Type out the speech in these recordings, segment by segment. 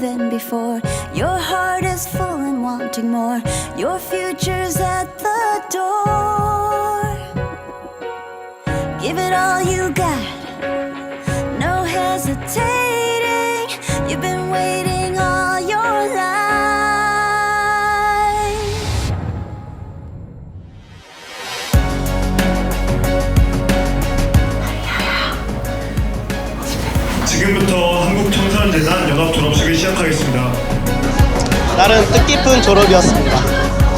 been before. Your heart is full and wanting more. Your future's at the door. Give it all you got. No hesitating. You've been waiting all your life. 지금부터 한국청소년재단 연합 졸업식을 시작하겠습니다. 나름 뜻깊은 졸업이었습니다.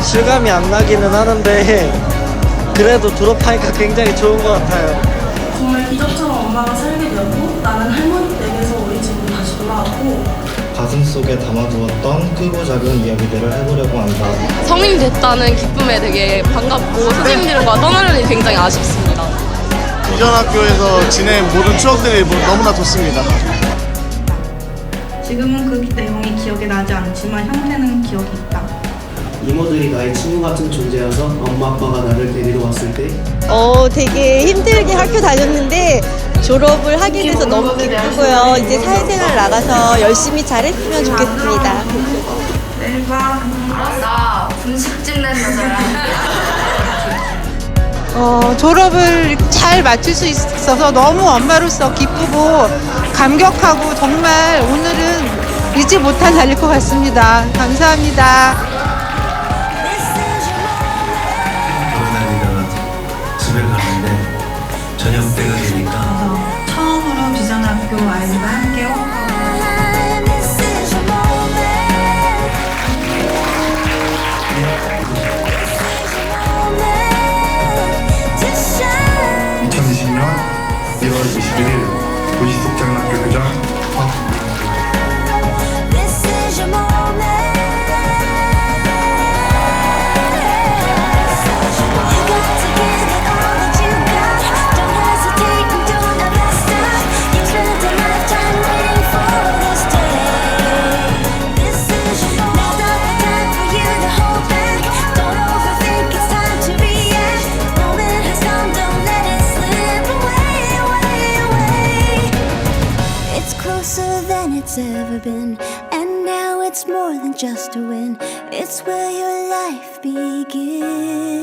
실감이 안 나기는 하는데 그래도 졸업하니까 굉장히 좋은 것 같아요. 정말 기적처럼 엄마가 살게 되었고 나는 할머니 댁에서 우리 집으로 다시 돌아왔고 가슴 속에 담아두었던 크고 작은 이야기들을 해보려고 한다. 성인이 됐다는 기쁨에 되게 반갑고 선생님들과 떠나려니 굉장히 아쉽습니다. 이전 학교에서 지낸 모든 추억들이 뭐 너무나 좋습니다. 지금은 그 내용이 기억에 나지 않지만 형태는 기억이 있다. 이모들이 나의 친구 같은 존재여서 엄마 아빠가 나를 데리러 왔을 때 어, 되게 힘들게 학교 다녔는데 졸업을 하게 돼서 너무 기쁘고요. 이제 사회생활 나가서 열심히 잘했으면 좋겠습니다. 나 분식 찍는 여자야. 어, 졸업을 잘 마칠 수 있어서 너무 엄마로서 기쁘고 감격하고 정말 오늘은 잊지 못할 날일 것 같습니다. 감사합니다. 돌아다니다가 집에 가는데 저녁 때가 되니까 처음으로 비전학교 아이들과 함께 than it's ever been, and now it's more than just a win. It's where your life begins.